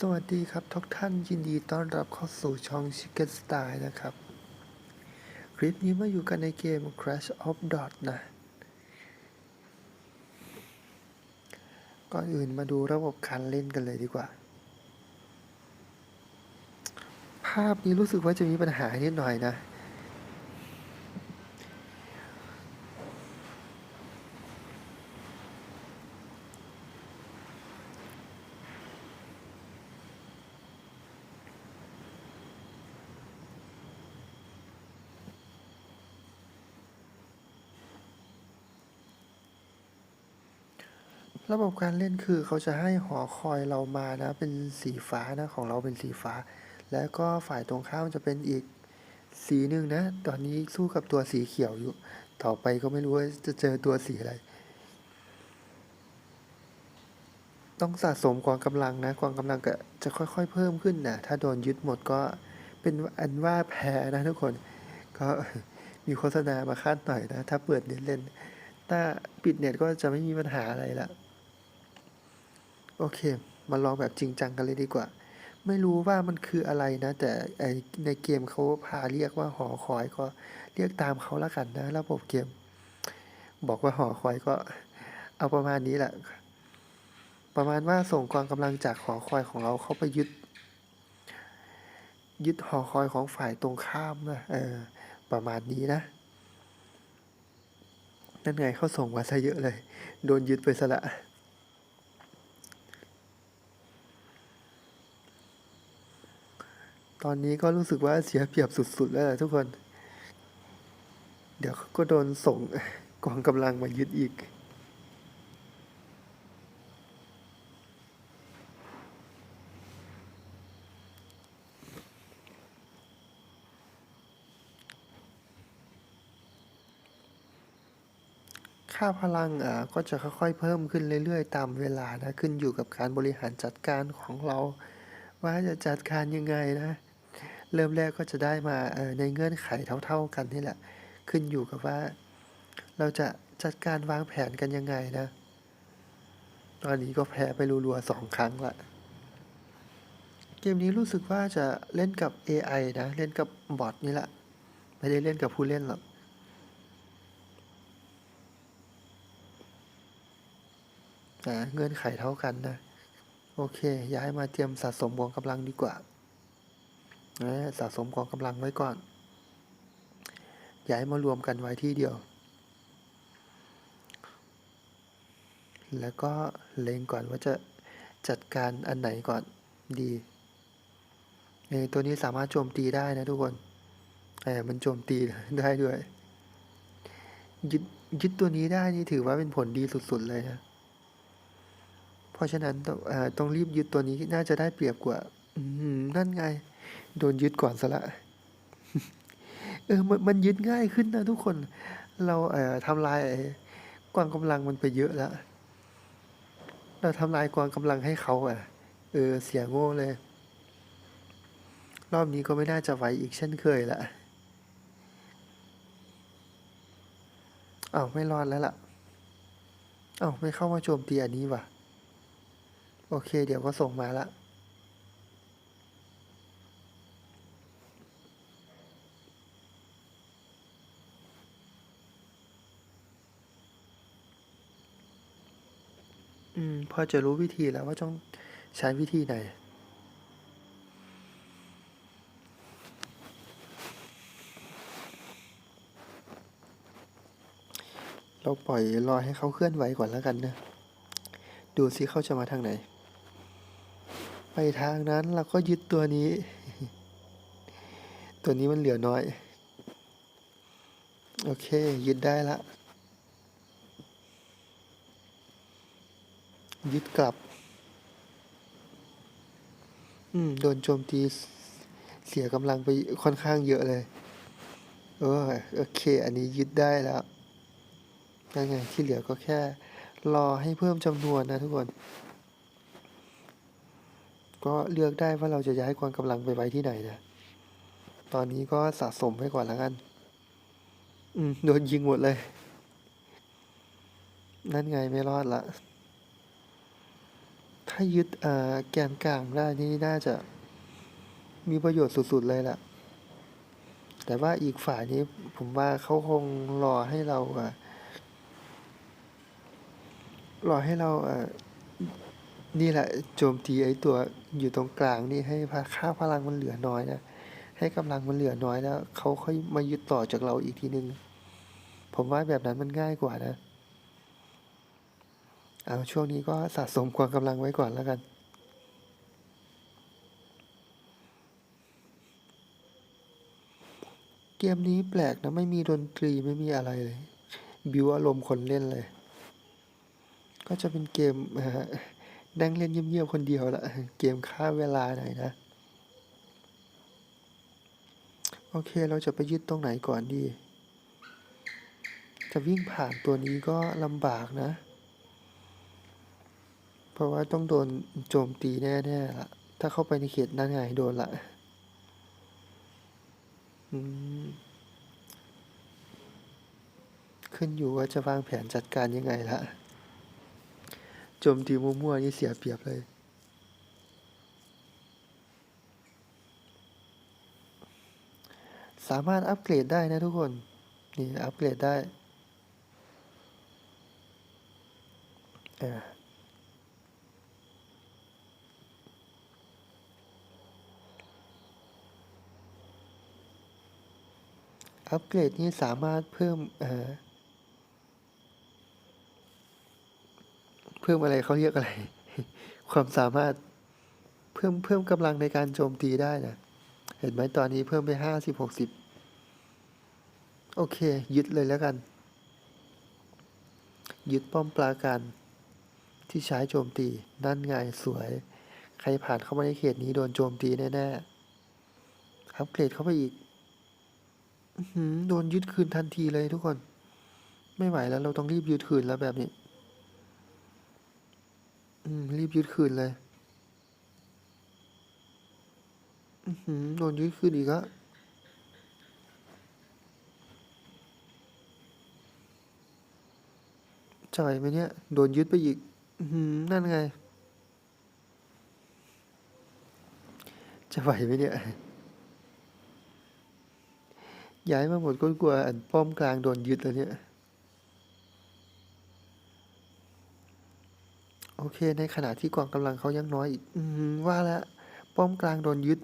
สวัสดีครับทุกท่านยินดีต้อนรับเข้าสู่ช่อง Chicken Style นะครับ คลิปนี้มาอยู่กันในเกม Crash of Dot นะ ก่อนอื่นมาดูระบบการเล่นกันเลยดีกว่า ภาพนี้รู้สึกว่าจะมีปัญหานิดหน่อยนะ ระบบการเล่นคือเขาจะให้หอคอยเรามานะ เป็นสีฟ้านะของเราเป็นสีฟ้า แล้วก็ฝ่ายตรงข้ามจะเป็นอีกสีหนึ่งนะ ตอนนี้สู้กับตัวสีเขียวอยู่ ต่อไปก็ไม่รู้ว่าจะเจอตัวสีอะไร ต้องสะสมกองกำลังนะกองกำลังก็จะค่อยๆ เพิ่มขึ้นนะถ้าโดนยึดหมดก็เป็นอันว่าแพ้นะทุกคน ก็มีโฆษณามาคาดหน่อยนะ ถ้าเปิดเน็ตเล่น ถ้าปิดเน็ตก็จะไม่มีปัญหาอะไรละ โอเค มาลองแบบจริงจังกันเลยดีกว่า ไม่รู้ว่ามันคืออะไรนะ แต่ในเกมเขาพาเรียกว่าหอคอยก็เรียกตามเขาละกันนะระบบเกม บอกว่าหอคอยก็เอาประมาณนี้แหละ ประมาณว่าส่งกองกำลังจากหอคอยของเราเข้าไปยึด ยึดหอคอยของฝ่ายตรงข้ามนะเออประมาณนี้นะนั่นไงเขาส่งมาซะเยอะเลย โดนยึดไปซะละ ตอนนี้ก็รู้สึกว่าเสียเปรียบสุด ๆ แล้วล่ะทุกคน เดี๋ยวก็โดนส่งกองกำลังมายึดอีก ค่าพลังอ่าก็จะค่อยๆเพิ่มขึ้นเรื่อยๆ ตามเวลานะ ขึ้นอยู่กับการบริหารจัดการของเรา ว่าจะจัดการยังไงนะ เริ่มแรกก็จะได้มาในเงื่อนไขเท่า ๆกันนี่แหละ ขึ้นอยู่กับว่า เราจะจัดการวางแผนกันยังไงนะ ตอนนี้ก็แพ้ไปรัวๆสองครั้งละเกมนี้รู้สึกว่าจะเล่นกับ AI นะ เล่นกับบอทนี่แหละ ไม่ได้เล่นกับผู้เล่นหรอกอ่เงื่อนไขเท่ากันนะ โอเค ย้ายมาเตรียมสะสมกองกำลังดีกว่า สะสมกองกำลังไว้ก่อน อย้ายมารวมกันไว้ที่เดียว แล้วก็เล็งก่อนว่าจะจัดการอันไหนก่อนดีเออตัวนี้สามารถโจมตีได้นะทุกคนเออมันโจมตีได้ด้วยยึดยึดตัวนี้ได้นี่ถือว่าเป็นผลดีสุดๆเลยนะ เพราะฉะนั้นต้องต้องรีบยึดตัวนี้น่าจะได้เปรียบกว่า อืนั่นไง โดนยึดก่อนซะละเออมันมันยึดง่ายขึ้นนะทุกคน เราเอ่อทำลายไอ้กองกำลังมันไปเยอะแล้วเราทำลายกองกำลังให้เขาอะ เออเสียโง่เลย รอบนี้ก็ไม่น่าจะไหวอีกเช่นเคยละอ้าวไม่รอดแล้วล่ะอ้าวไม่เข้ามาโจมตีอันนี้ว่ะ โอเค เดี๋ยวก็ส่งมาละ อืม พอจะรู้วิธีแล้วว่าต้องใช้วิธีไหน เราปล่อยรอให้เขาเคลื่อนไหวก่อนแล้วกันนะดูสิเขาจะมาทางไหน ไปทางนั้นเราก็ยึดตัวนี้ ตัวนี้มันเหลือน้อย โอเค ยึดได้ละ ยึดกลับ อืม โดนโจมตีเสียกำลังไปค่อนข้างเยอะเลย เออโอเค อันนี้ยึดได้แล้วนั่นไงที่เหลือก็แค่ รอให้เพิ่มจำนวนนะทุกคน ก็เลือกได้ว่าเราจะย้ายกองกำลังไปไว้ที่ไหนนะ ตอนนี้ก็สะสมไว้ก่อนแล้วกัน อืม โดนยิงหมดเลย นั่นไงไม่รอดละ ถ้ายึดแกนกลางได้นี่น่าจะมีประโยชน์สุดๆเลยล่ะ แต่ว่าอีกฝ่ายนี้ผมว่าเขาคงรอให้เราอะรอให้เราอะนี่แหละโจมตีไอ้ตัวอยู่ตรงกลางนี่ให้ค่าพลังมันเหลือน้อยนะ ให้กำลังมันเหลือน้อยแล้วเขาค่อยมายึดต่อจากเราอีกทีนึง ผมว่าแบบนั้นมันง่ายกว่านะ เอาช่วงนี้ก็สะสมความกำลังไว้ก่อนแล้วกันเกมนี้แปลกนะ ไม่มีดนตรีไม่มีอะไรเลย บิวอารมณ์คนเล่นเลย ก็จะเป็นเกมนั่งเล่นเงียบๆคนเดียวละเกมฆ่าเวลาหน่อยนะ โอเคเราจะไปยึดตรงไหนก่อนดี จะวิ่งผ่านตัวนี้ก็ลำบากนะ เพราะว่าต้องโดนโจมตีแน่ๆละถ้าเข้าไปในเขตนั่นไงโดนละอืมขึ้นอยู่ว่าจะวางแผนจัดการยังไงละโจมตีมั่วๆนี่เสียเปรียบเลยสามารถอัปเกรดได้นะทุกคน นี่อัปเกรดได้อ่า อัปเกรดนี้สามารถเพิ่มเอ่อเพิ่มอะไรเขาเรียกอะไร ความสามารถเพิ่มเพิ่มกำลังในการโจมตีได้นะ เห็นไหมตอนนี้เพิ่มไปห้าสิบหกสิบโอเค ยึดเลยแล้วกัน ยึดป้อมปราการที่ใช้โจมตี นั่นไงสวย ใครผ่านเข้ามาในเขตนี้โดนโจมตีแน่ๆอัปเกรดเข้าไปอีก โดนยึดคืนทันทีเลยทุกคน ไม่ไหวแล้วเราต้องรีบยึดคืนแล้วแบบนี้ อืม รีบยึดคืนเลยอื้อหือโดนยึดคืนอีกอะจะไหวไหมเนี่ย โดนยึดไปอีกอื้อหือนั่นไง จะไหวไหมเนี่ย ย้ายมาหมดก็กลัวอันป้อมกลางโดนยึดแล้วเนี่ย โอเค ในขณะที่กองกำลังเขายังน้อยอีกอืมว่าแล้วป้อมกลางโดนยึด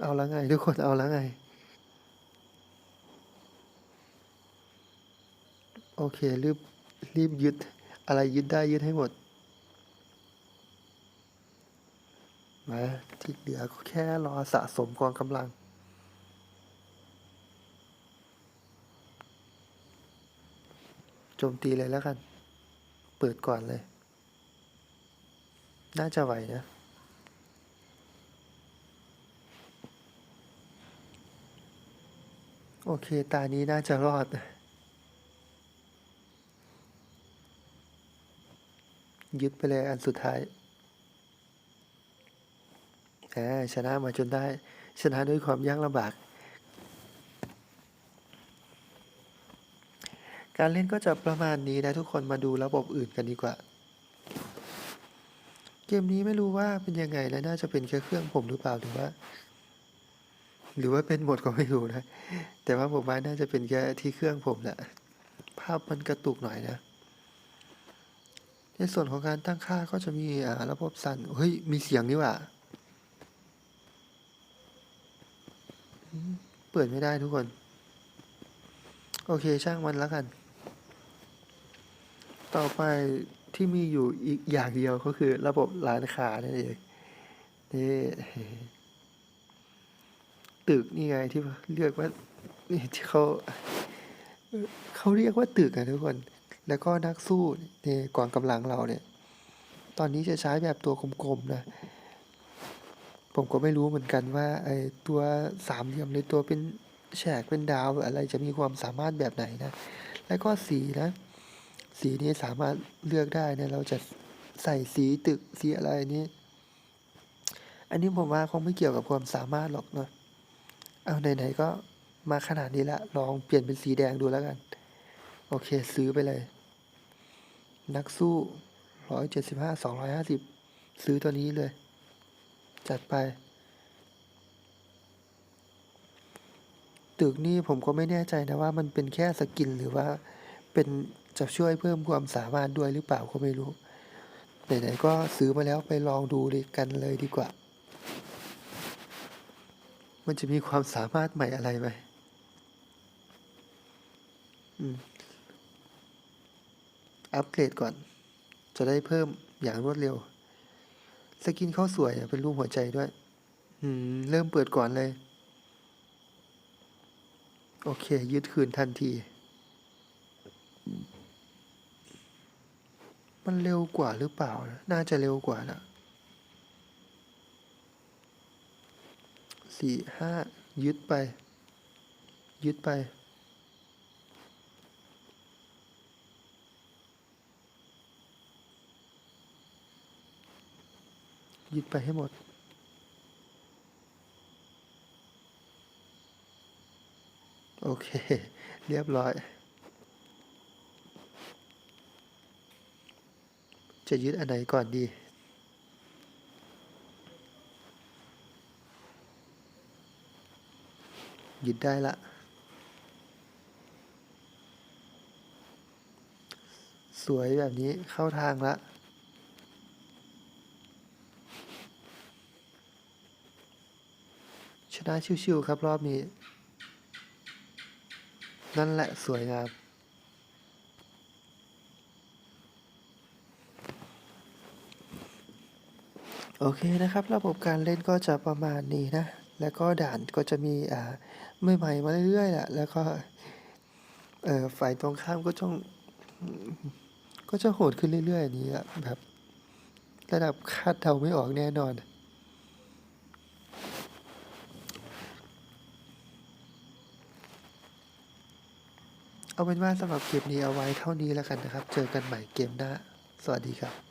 เอาล้วไง ทุกคนเอาล้วไง โอเค รีบรีบยึด อะไรยึดได้ยึดให้หมดมาที่เหลือก็แค่รอสะสมกองกำลัง โจมตีเลยแล้วกัน เปิดก่อนเลย น่าจะไหวนะโอเค ตานี้น่าจะรอด ยึดไปเลยอันสุดท้ายแหมชนะมาจนได้ ชนะด้วยความยากลำบาก การเล่นก็จะประมาณนี้นะทุกคนมาดูระบบอื่นกันดีกว่า เกมนี้ไม่รู้ว่าเป็นยังไงนะน่าจะเป็นแค่เครื่องผมหรือเปล่าหรือว่า หรือว่าเป็นหมดก็ไม่รู้นะ แต่ว่าผมว่าน่าจะเป็นแค่ที่เครื่องผมแหละภาพมันกระตุกหน่อยนะ ในส่วนของการตั้งค่าก็จะมีระบบสั่นเฮ้ยมีเสียงนี่ว่าเปิดไม่ได้ทุกคน โอเคช่างมันแล้วกัน ต่อไปที่มีอยู่อีกอย่างเดียวก็คือระบบร้านค้านั่นเองนี่ตึกนี่ไงที่เรียกว่านี่ที่เขาเขาเรียกว่าตึกอะทุกคน แล้วก็นักสู้ในกองกำลังเราเนี่ย ตอนนี้จะใช้แบบตัวกลมๆนะ ผมก็ไม่รู้เหมือนกันว่าไอ้ตัวสามเหลี่ยมหรือตัวเป็นแฉกเป็นดาวอะไรจะมีความสามารถแบบไหนนะ แล้วก็สีนะ สีนี้สามารถเลือกได้นะเราจะใส่สีตึกสีอะไรนี้ อันนี้ผมว่าคงไม่เกี่ยวกับความสามารถหรอกเนาะเอาไหนๆก็มาขนาดนี้ละ ลองเปลี่ยนเป็นสีแดงดูแล้วกัน โอเคซื้อไปเลย นักสู้ร้อยเจ็ดสิบห้าสองร้อยห้าสิบซื้อตัวนี้เลย จัดไป ตึกนี่ผมก็ไม่แน่ใจนะว่ามันเป็นแค่สกินหรือว่าเป็น จะช่วยเพิ่มความสามารถด้วยหรือเปล่าก็ไม่รู้ไหนๆก็ซื้อมาแล้วไปลองดูเลยกันเลยดีกว่า มันจะมีความสามารถใหม่อะไรไหมอืมอัปเกรดก่อน จะได้เพิ่มอย่างรวดเร็ว สกินเขาสวยเป็นรูปหัวใจด้วย อืม เริ่มเปิดก่อนเลย โอเค ยึดคืนทันที มันเร็วกว่าหรือเปล่านะน่าจะเร็วกว่านะสี่ห้ายึดไป ยึดไป ยึดไปให้หมดโอเค เรียบร้อย จะยึดอันไหนก่อนดี ยึดได้ละ สวยแบบนี้เข้าทางละชนะชิวๆครับรอบนี้ นั่นแหละสวยงาม โอเคนะครับ ระบบการเล่นก็จะประมาณนี้นะ แล้วก็ด่านก็จะมีอ่าใหม่ๆมาเรื่อยๆแหละแล้วก็เอ่อฝ่ายตรงข้ามก็ต้องก็จะโหดขึ้นเรื่อยๆนี้อะแบบระดับคาดเดาไม่ออกแน่นอนเอาเป็นว่าสำหรับคลิปนี้เอาไว้เท่านี้แล้วกันนะครับ เจอกันใหม่เกมหน้า สวัสดีครับ